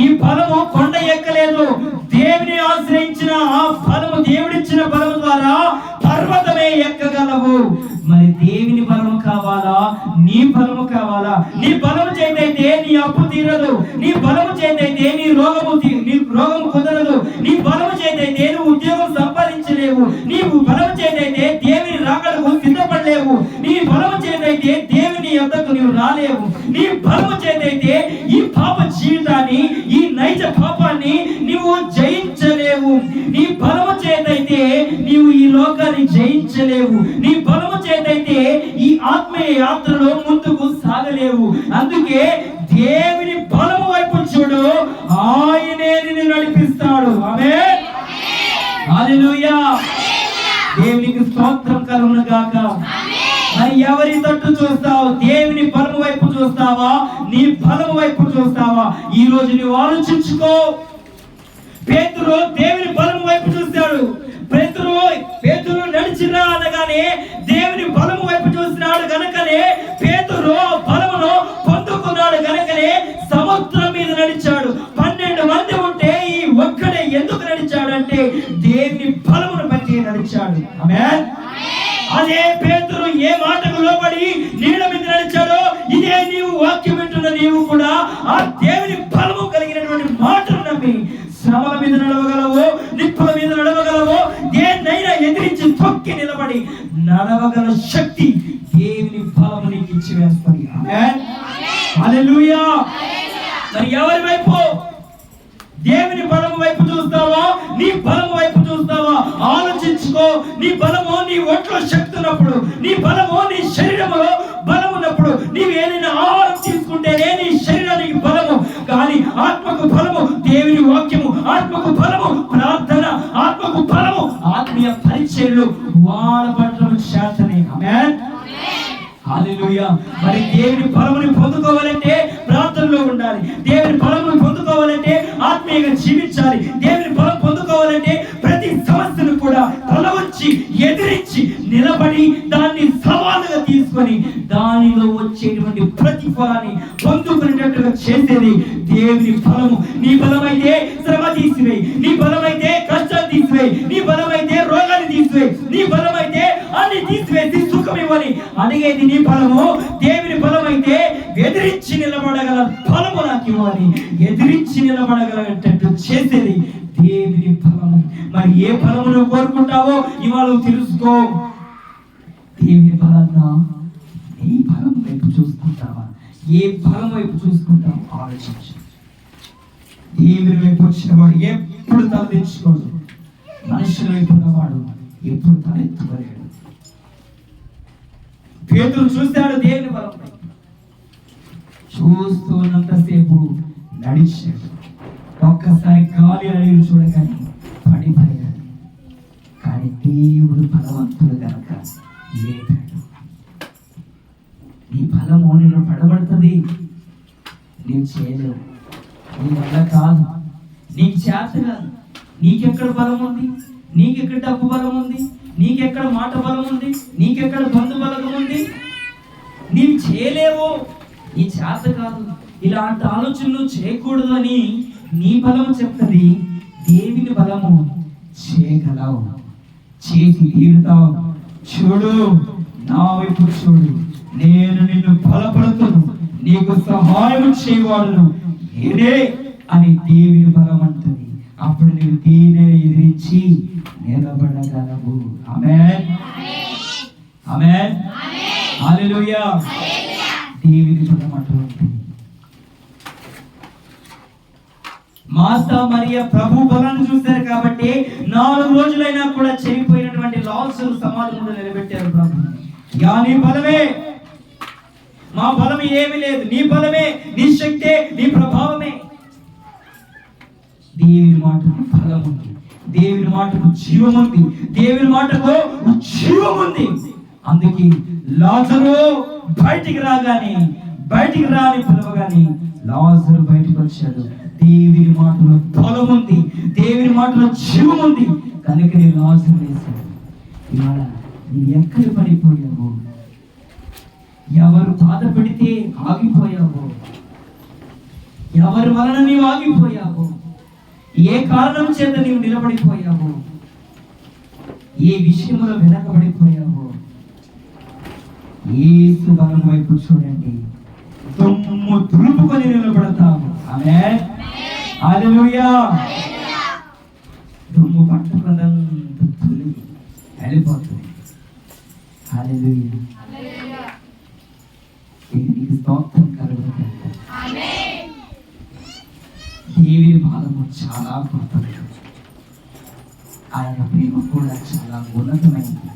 ఈ బలము కొండ ఎక్కలేదు. దేవుని ఆశ్రయించిన ఆ ఫలము దేవుడిచ్చిన ఫలము ద్వారా పర్వతమే ఎక్కగలవు. మరి దేవుని బలము కావాలా? నీ బలము కావాలా? నీ బలము చేతైతే నీ అప్పు తీరదు. నీ బలము చేతైతే నీ రోగము తీ- నీ రోగము కుదరదు. నీ బలము చేతైతే నువ్వు ఉద్యోగం సంపాదించలేవు. నీవు బలము చేతైతే దేవుని రాకడకు సిద్ధపడలేవు. నీ బలము చేతైతే దేవుని ఎంతకు నీవు రాలేవు. నీ బలము చేత జయించలేవు నీ బలము చేతైతే ఈ ఆత్మీయ యాత్రలో ముందుకు సాగలేవు. అందుకే దేవుని బలము వైపు చూడు. ఆయనే నిన్ను నడిపిస్తాడు. ఆమె దేవునికి స్తోత్రం కలుగును గాక. మరి ఎవరి తట్టు చూస్తావు? దేవుని బలము వైపు చూస్తావా? నీ బలము వైపు చూస్తావా? ఈ రోజు నువ్వు ఆలోచించుకో. పేతురు దేవుని గనకనే పేతురు బలమును పొందుకున్నాడు గనకనే సముద్రం మీద నడిచాడు. పన్నెండు మంది ఉంటే ఈ ఒక్కడే ఎందుకు నడిచాడంటే దేవుని బలమును బట్టి నడిచాడు. ఆమేన్? అదే పేతురు ఏ మాటకు లోబడి నీళ్ళ మీద నడిచాడో ఇదే నీవు వాక్యం వింటున్న నీవు కూడా ఆ దేవుని బలము కలిగినటువంటి మాటను నమ్మి శ్రమల మీద నడవగలవు నిప్పుల మీద నడవగలవు దేన్నైనా ఎదిరించి తొక్కి నిలబడి నడవగల శక్తి హల్లెలూయా. మరి ఎవరి వైపు? దేవుని బలము వైపు చూస్తావా? నీ బలం వైపు చూస్తావా? ఆలోచించుకో. నీ బలము నీ ఒంట్లో శక్తి ఉన్నప్పుడు నీ బలము నీ శరీరములో బలం ఉన్నప్పుడు నీవు ఏదైనా ఆహారం తీసుకుంటేనే నీ శరీరానికి బలము. కానీ ఆత్మకు బలము దేవుని వాక్యము ఆత్మకు బలము ప్రార్థన ఆత్మకు బలము ఆత్మీయ పరిచయలు వాడబడడం శాతనే మరి దేవుని ఫలముని పొందుకోవాలంటే ప్రార్థనలో ఉండాలి. దేవుని బలమును పొందుకోవాలంటే ఆత్మీయంగా జీవించాలి. దేవుని ఫలం పొందుకోవాలంటే ప్రతి సమస్యను కూడా తల వచ్చి ఎదిరించి నిలబడి దాన్ని సవాలుగా తీసుకొని దానిలో వచ్చేటువంటి ప్రతిఫలాన్ని పొందుకునేటట్టుగా చేసేది దేవుని ఫలము నీ బలమైతే శ్రమ తీసివేయి. నీ బలమైతే కష్టాలు తీసివేయి. నీ బలమైతే రోగాన్ని తీసివేయి. నీ బలమైతే అన్ని తీసివేసి సుఖం ఇవ్వని. అడిగేది నీ ఫలము? దేవుని ఫలం అయితే ఎదిరించి నిలబడగల ఫలము నాకు ఇవ్వాలి ఎదిరించి నిలబడగలటట్టు చేసేది దేవుని ఫలము. మరి ఏ ఫలము నువ్వు కోరుకుంటావో ఇవాళ తెలుసుకో. దేవుని బలాన్న నీ ఫలం వైపు చూసుకుంటావా? ఏ ఫలం వైపు చూసుకుంటావు ఆలోచించు. దేవుని వైపు వచ్చిన వాడు ఎప్పుడు తలదించుకోడు. మనుషుల వైపు ఉన్నవాడు ఎప్పుడు తలెత్తుకోలేడు. పేతులు చూశాడు దేవుని బలం. చూస్తున్నంతసేపు చూస్తూ నడిచాడు. ఒక్కసారి గాలి అడిగి చూడగానే పడిపోయాడు. కానీ దేవుడు బలవంతుడు కనుక లేపాడు. నీ బలము నిన్ను పడబడుతుంది నేను చేయలేవు నీ వల్ల కాదు. నీకు చేత కాదు నీకెక్కడ బలం ఉంది నీకెక్కడ డబ్బు బలం ఉంది నీకెక్కడ మాట బలం ఉంది? నీకెక్కడ బంధు బలం ఉంది? నీవు చేయలేవు? నీ చేత కాదు. ఇలాంటి ఆలోచనలు చేయకూడదు అని నీ బలం చెప్తుంది. దేవుని బలము చేయగలవు. చేసి తీరుతావు. చూడు నా వైపు చూడు. నేను నిన్ను బలపడుతును నీకు సహాయం చేయవాడును. నేనే అని దేవుని బలం అంటుంది. అప్పుడు నీవు దీనే ఎదిరించి నిలబడగలవు. ఆమె ఆమె హల్లెలూయా. దేవుని బలం మాస్తా మరియ ప్రభు బలాన్ని చూశారు కాబట్టి నాలుగు రోజులైనా కూడా చనిపోయినటువంటి లాల్సులు సమాధి ముందు నిలబెట్టారు ప్రభు. యా నీ బలమే. మా బలం ఏమి లేదు. నీ బలమే నీ శక్తే నీ ప్రభావమే. దేవుని మాటకు ఫలం ఉంది. దేవుని మాటకు జీవం ఉంది. దేవుని మాటకు జీవం ఉంది. అందుకే లాజరు బయటికి రాగానే బయటికి రాని పిలవగానే లాజరు బయటికి వచ్చాడు. దేవుని మాటలో బలం ఉంది. దేవుని మాటలో జీవం ఉంది. కనుక నేను లాజరు వేశాను ఇవాళ నువ్వు ఎక్కడ పడిపోయావు ఎవరు బాధ పెడితే ఆగిపోయావు ఎవరి వలన నీవు ఆగిపోయావు ఏ కారణం చేత నీవు నిలబడిపోయావు? ఏ విషయంలో వెనకబడిపోయావు? ఏసు బలం వైపు చూడండి. దుమ్ము దులుపుకొని నిలబడతాము. ఆమె హల్లెలూయా. దుమ్ము పట్టుకున్నంత తులి వెళ్ళిపోతుంది. దేవునికి స్తోత్రం కలుగుతుంది దేవుని బాధము చాలా గొప్పది ఆయన ప్రేమ కూడా చాలా ఉన్నతమైనది.